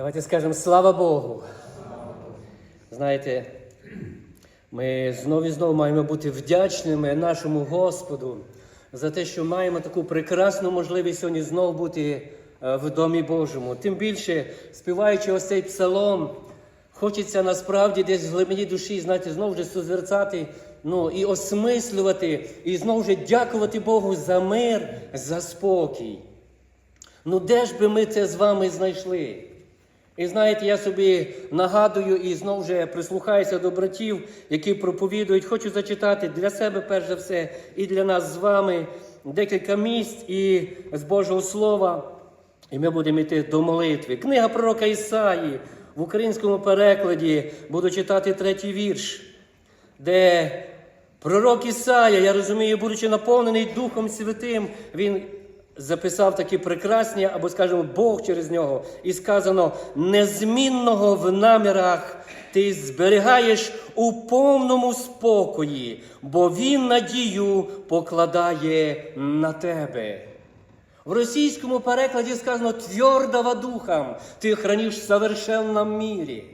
Давайте скажемо слава Богу. Знаєте, ми знову і знову маємо бути вдячними нашому Господу за те, що маємо таку прекрасну можливість сьогодні знову бути е, в Домі Божому. Тим більше, співаючи ось цей псалом, хочеться насправді десь в глибині душі, знаєте, знову ж созерцати, ну і осмислювати, і знову ж дякувати Богу за мир, за спокій. Ну де ж би ми це з вами знайшли? І знаєте, я собі нагадую і знову ж прислухаюся до братів, які проповідують. Хочу зачитати для себе, перш за все, і для нас з вами декілька місць і з Божого Слова. І ми будемо йти до молитви. Книга пророка Ісаї в українському перекладі буду читати третій вірш, де пророк Ісая, я розумію, будучи наповнений Духом Святим, він записав такі прекрасні, або, скажімо, Бог через нього, і сказано: незмінного в намірах ти зберігаєш у повному спокої, бо Він надію покладає на тебе. В російському перекладі сказано твердого духом ти храниш в совершенном мірі.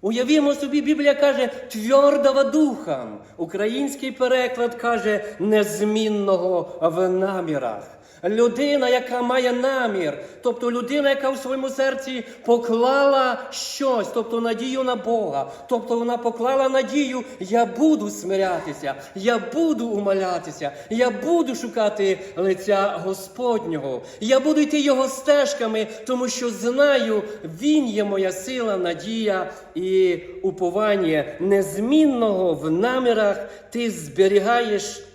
Уявімо собі, Біблія каже твердого духом. Український переклад каже незмінного в намірах. Людина, яка має намір, тобто людина, яка в своєму серці поклала щось, тобто надію на Бога, тобто вона поклала надію, я буду смирятися, я буду умолятися, я буду шукати лиця Господнього, я буду йти його стежками, тому що знаю, Він є моя сила, надія і уповання незмінного в намірах. Ти зберігаєш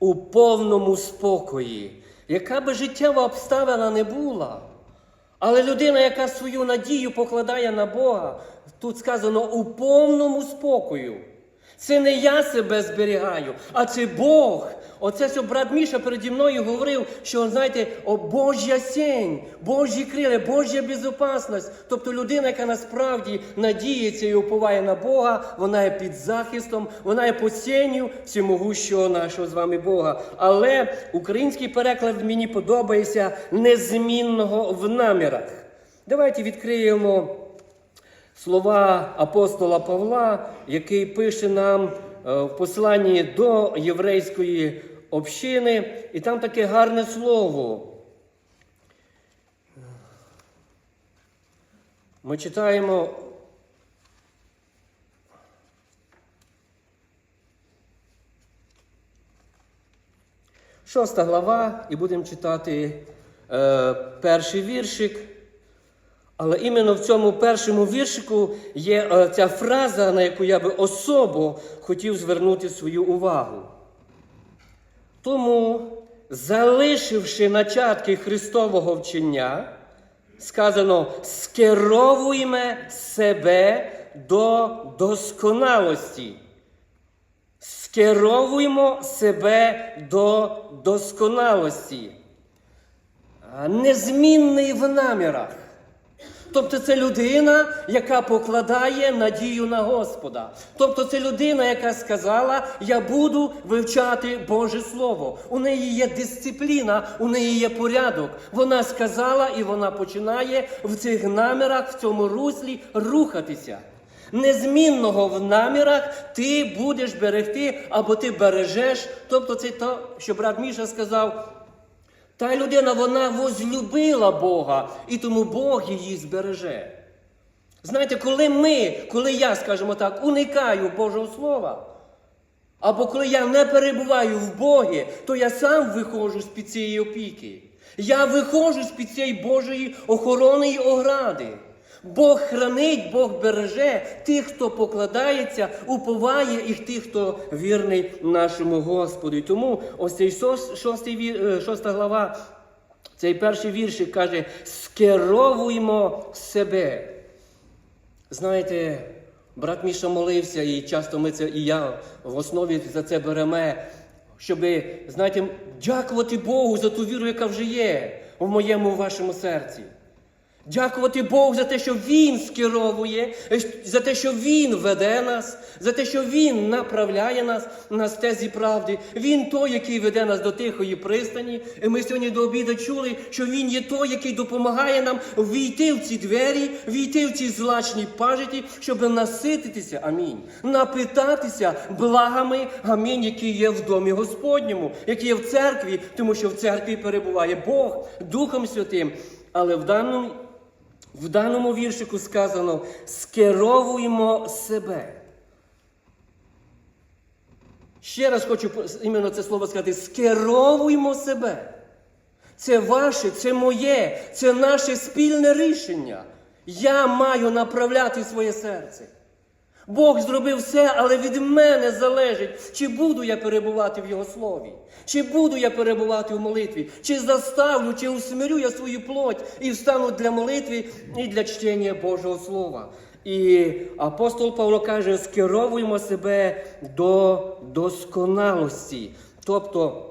у повному спокої, яка би життєва обставина не була. Але людина, яка свою надію покладає на Бога, тут сказано у повному спокою. Це не я себе зберігаю, а це Бог. Оце що брат Міша переді мною говорив, що знаєте, о Божя сінь, Божі крила, Божа безопасність. Тобто людина, яка насправді надіється і уповає на Бога, вона є під захистом, вона є по сінню всемогущого нашого з вами Бога. Але український переклад мені подобається незмінного в намірах. Давайте відкриємо слова апостола Павла, який пише нам е, в посланні до єврейської общини, і там таке гарне слово. Ми читаємо. Шоста глава, і будемо читати е, перший віршик. Але іменно в цьому першому віршику є е, ця фраза, на яку я би особо хотів звернути свою увагу. Тому, залишивши начатки Христового вчення, сказано, скеровуємо себе до досконалості. Скеровуємо себе до досконалості. Незмінний в намірах. Тобто це людина, яка покладає надію на Господа. Тобто це людина, яка сказала, я буду вивчати Боже Слово. У неї є дисципліна, у неї є порядок. Вона сказала і вона починає в цих намірах, в цьому руслі рухатися. Незмінного в намірах ти будеш берегти або ти бережеш. Тобто це то, що брат Міша сказав. Та людина вона возлюбила Бога, і тому Бог її збереже. Знаєте, коли ми, коли я, скажімо так, уникаю Божого Слова, або коли я не перебуваю в Богі, то я сам виходжу з-під цієї опіки. Я виходжу з-під цієї Божої охорони і огради. Бог хранить, Бог береже тих, хто покладається, уповає і тих, хто вірний нашому Господу. І тому ось цей е, шоста глава, цей перший віршик каже: скеровуємо себе. Знаєте, брат Міша молився, і часто ми це, і я в основі за це беремо, щоб, знаєте, дякувати Богу за ту віру, яка вже є в моєму в вашому серці. Дякувати Богу за те, що Він скеровує, за те, що Він веде нас, за те, що Він направляє нас на стезі правди. Він той, який веде нас до тихої пристані. І ми сьогодні до обіду чули, що Він є той, який допомагає нам війти в ці двері, війти в ці злачні пажиті, щоб насититися, амінь, напитатися благами, амінь, які є в домі Господньому, які є в церкві, тому що в церкві перебуває Бог Духом Святим. Але в даному в даному віршику сказано: скеровуємо себе. Ще раз хочу іменно це слово сказати: скеровуємо себе. Це ваше, це моє, це наше спільне рішення. Я маю направляти своє серце. Бог зробив все, але від мене залежить, чи буду я перебувати в Його слові, чи буду я перебувати в молитві, чи заставлю, чи усмирю я свою плоть і встану для молитви і для чтення Божого Слова. І апостол Павло каже: скеровуємо себе до досконалості. Тобто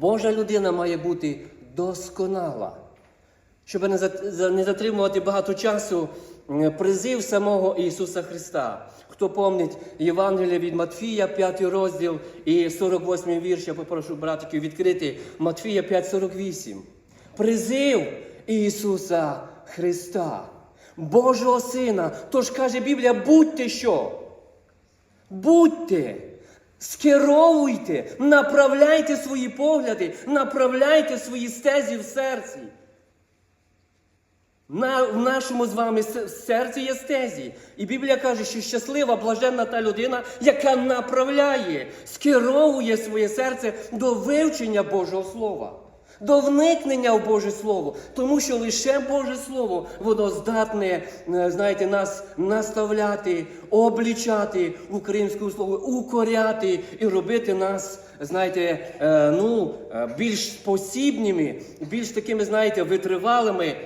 Божа людина має бути досконала. Щоб не зат- за- не затримувати багато часу, призив самого Ісуса Христа. Хто помнить Євангелія від Матфія, 5 розділ і 48 вірш, я попрошу братиків відкрити Матфія 5,48. Призив Ісуса Христа, Божого Сина. Тож каже Біблія, будьте що? Будьте, скеровуйте, направляйте свої погляди, направляйте свої стезі в серці. На, в нашому з вами серці є стезі. І Біблія каже, що щаслива, блаженна та людина, яка направляє, скеровує своє серце до вивчення Божого Слова, до вникнення в Боже Слово. Тому що лише Боже Слово, воно здатне, е, знаєте, нас наставляти, облічати в українському слові, укоряти і робити нас, знаєте, е, ну, е, більш спосібними, більш такими, знаєте, витривалими.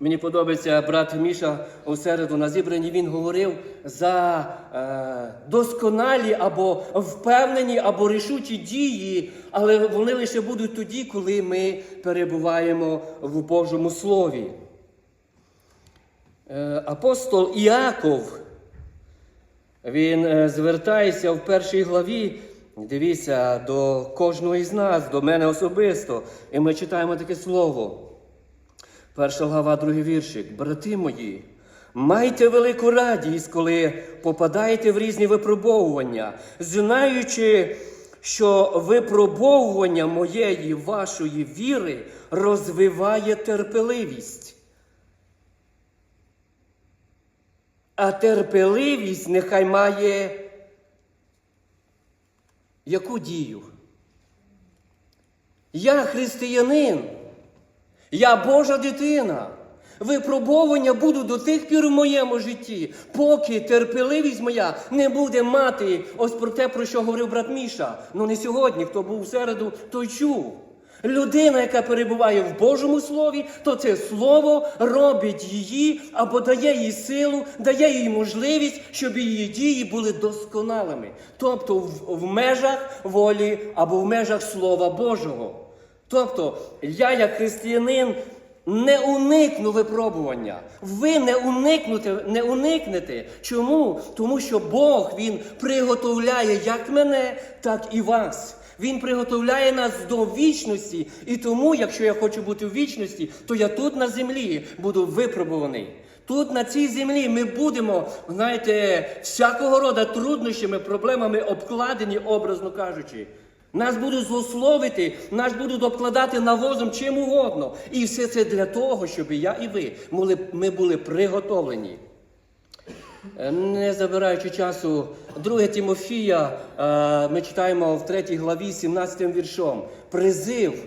Мені подобається брат Міша у середу на зібранні. Він говорив за е, досконалі або впевнені, або рішучі дії, але вони лише будуть тоді, коли ми перебуваємо в Божому Слові. Е, апостол Іаков, він е, звертається в першій главі. Дивіться, до кожного із нас, до мене особисто. І ми читаємо таке слово. Перша глава, другий віршик. Брати мої, майте велику радість, коли попадаєте в різні випробовування, знаючи, що випробовування моєї вашої віри розвиває терпеливість. А терпеливість нехай має яку дію? Я християнин. Я Божа дитина. Випробовування будуть до тих пір в моєму житті, поки терпеливість моя не буде мати ось про те, про що говорив брат Міша. Ну не сьогодні, хто був в середу, той чув. Людина, яка перебуває в Божому Слові, то це Слово робить її або дає їй силу, дає їй можливість, щоб її дії були досконалими. Тобто в, в межах волі або в межах Слова Божого. Тобто, я, як християнин, не уникну випробування. Ви не уникнете, не уникнете. Чому? Тому що Бог Він приготовляє як мене, так і вас. Він приготовляє нас до вічності. І тому, якщо я хочу бути в вічності, то я тут на землі буду випробуваний. Тут на цій землі ми будемо, знаєте, всякого роду труднощами, проблемами обкладені, образно кажучи. Нас будуть злословити, нас будуть обкладати навозом чим угодно. І все це для того, щоб я і ви ми були приготовлені. Е, Не забираючи часу, 2 Тимофія, е, ми читаємо в 3 главі 17 віршом. Призив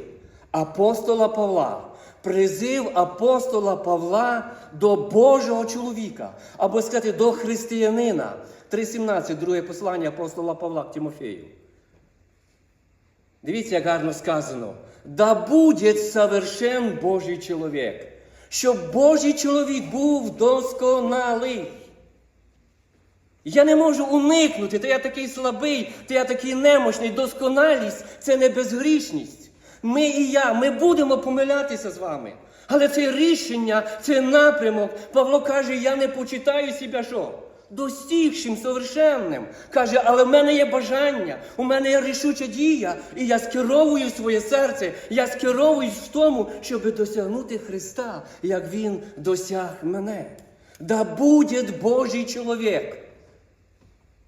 апостола Павла. Призив апостола Павла до Божого чоловіка, або сказати, до християнина. 3.17, друге послання апостола Павла к Тимофею. Дивіться, як гарно сказано. Да буде совершен Божий чоловік, щоб Божий чоловік був досконалий. Я не можу уникнути, то я такий слабий, то я такий немощний. Досконалість це не безгрішність. Ми і я, ми будемо помилятися з вами. Але це рішення, це напрямок. Павло каже, я не почитаю себе що? Достігшим, совершенним. Каже, але в мене є бажання, у мене є рішуча дія, і я скеровую своє серце, я скеровуюсь в тому, щоб досягнути Христа, як Він досяг мене. Да буде Божий чоловік.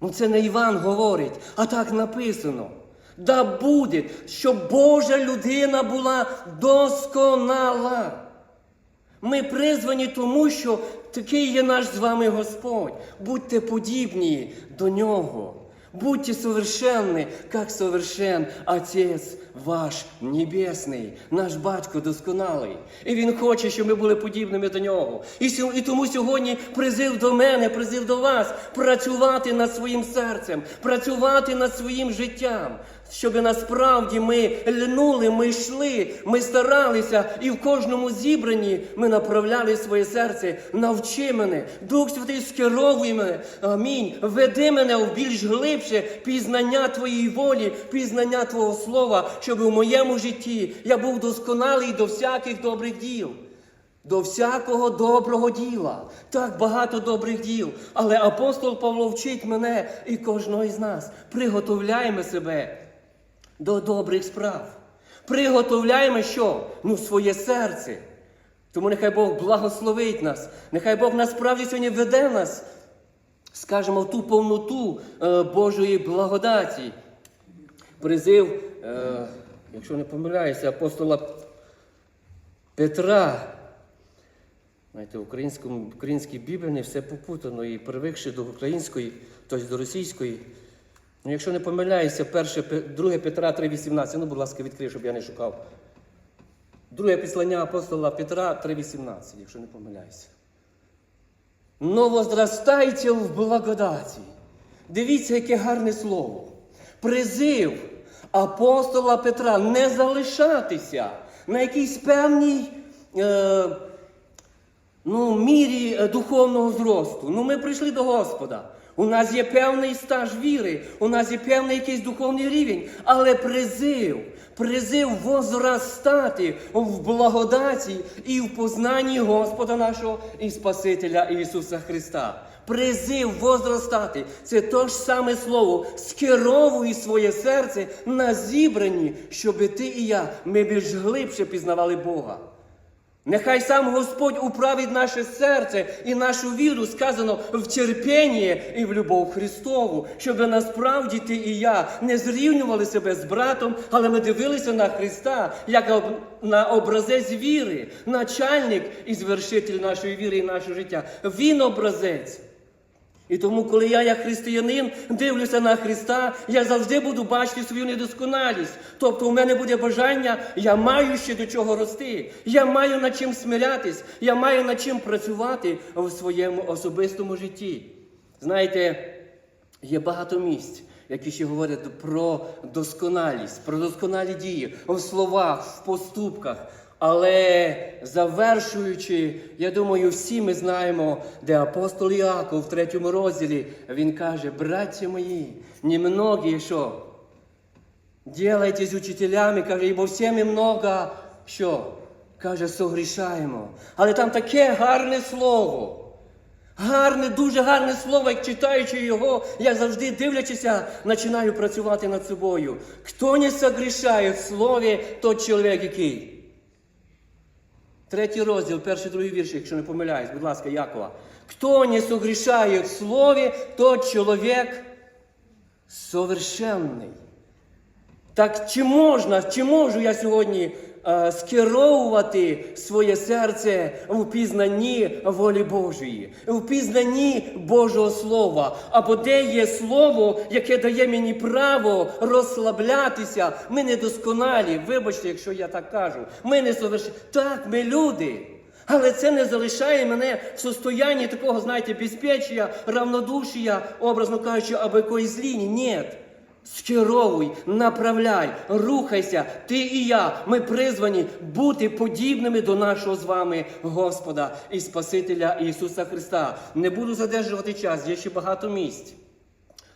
Ну це не Іван говорить, а так написано. Да буде, щоб Божа людина була досконала. Ми призвані тому, що такий є наш з вами Господь. Будьте подібні до Нього. Будьте совершенні, як совершен Отець ваш Небесний, наш батько досконалий. І Він хоче, щоб ми були подібними до нього. І, і тому сьогодні призив до мене, призив до вас працювати над своїм серцем, працювати над своїм життям. Щоб насправді ми льнули, ми йшли, ми старалися, і в кожному зібранні ми направляли своє серце. Навчи мене, Дух Святий скеровуй мене. Амінь. Веди мене в більш глибше пізнання Твоєї волі, пізнання Твого Слова, щоб у моєму житті я був досконалий до всяких добрих діл. До всякого доброго діла. Так багато добрих діл. Але апостол Павло вчить мене і кожного із нас. Приготовляємо себе до добрих справ. Приготовляємо що? Ну, своє серце. Тому нехай Бог благословить нас. Нехай Бог насправді сьогодні веде нас, скажімо, в ту повноту е, Божої благодаті. Призив, е, якщо не помиляюся, апостола Петра. Знаєте, в українському, українській Біблії все попутано і привикши до української, тобто до російської. Ну, якщо не помиляюся, перше, Пе- друге Петра 3,18, ну, будь ласка, відкрий, щоб я не шукав. Друге післання апостола Петра 3,18, якщо не помиляюся. Но возрастайте в благодаті. Дивіться, яке гарне слово. Призив апостола Петра не залишатися на якійсь певній е, ну, мірі е, духовного зросту. Ну, ми прийшли до Господа. У нас є певний стаж віри, у нас є певний якийсь духовний рівень, але призив, призив возрастати в благодаті і в познанні Господа нашого і Спасителя Ісуса Христа. Призив возростати це то ж саме слово. Скеровуй своє серце на зібрані, щоби ти і я ми більш глибше пізнавали Бога. Нехай сам Господь управить наше серце і нашу віру, сказано в терпінні і в любов Христову, щоб насправді ти і я не зрівнювали себе з братом, але ми дивилися на Христа як на образець віри, начальник і звершитель нашої віри і нашого життя. Він образець. І тому, коли я, як християнин, дивлюся на Христа, я завжди буду бачити свою недосконалість. Тобто у мене буде бажання, я маю ще до чого рости. Я маю над чим смирятись, я маю над чим працювати в своєму особистому житті. Знаєте, є багато місць, які ще говорять про досконалість, про досконалі дії в словах, в поступках. Але завершуючи, я думаю, всі ми знаємо, де апостол Іаков в третьому розділі він каже: браття мої, немногі що? Делайтесь учителями, каже, ібо всіми много що? Каже, согрішаємо. Але там таке гарне слово. Гарне, дуже гарне слово, як читаючи його, я завжди дивлячися, починаю працювати над собою. Хто не согрішає в слові, тот чоловік який? Третій розділ, перший другий вірш, якщо не помиляюсь, будь ласка, Якова. Хто не согрішає в слові, то чоловік совершенний. Так чи можна, чи можу я сьогодні скеровувати своє серце в пізнанні волі Божої, в пізнанні Божого Слова? Або де є слово, яке дає мені право розслаблятися? Ми недосконалі, вибачте, якщо я так кажу. Ми не совершені. Так, ми люди. Але це не залишає мене в состоянні такого, знаєте, безпечія, равнодушія, образно кажучи, або якоїсь лінії. Ні. Скеровуй, направляй, рухайся, ти і я. Ми призвані бути подібними до нашого з вами Господа і Спасителя Ісуса Христа. Не буду задержувати час, є ще багато місць.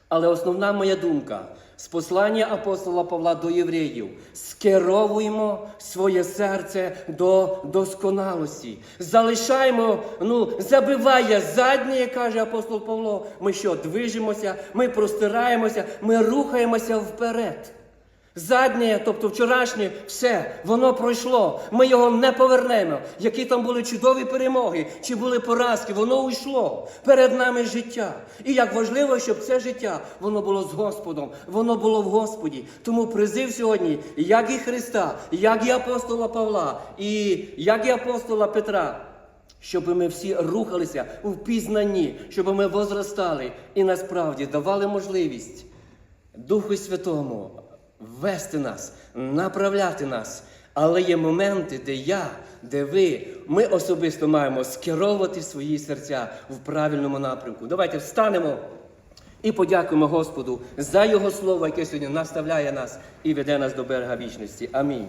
Але основна моя думка, з послання апостола Павла до євреїв. Скеровуємо своє серце до досконалості. Залишаємо, ну, забиває заднє, каже апостол Павло. Ми що, движемося, ми простираємося, ми рухаємося вперед. Заднє, тобто вчорашнє, все, воно пройшло. Ми його не повернемо. Які там були чудові перемоги, чи були поразки, воно уйшло. Перед нами життя. І як важливо, щоб це життя воно було з Господом, воно було в Господі. Тому призив сьогодні, як і Христа, як і апостола Павла, і як і апостола Петра. Щоб ми всі рухалися у впізнанні, щоб ми возростали і насправді давали можливість Духу Святому вести нас, направляти нас. Але є моменти, де я, де ви, ми особисто маємо скеровувати свої серця в правильному напрямку. Давайте встанемо і подякуємо Господу за Його слово, яке сьогодні наставляє нас і веде нас до берега вічності. Амінь.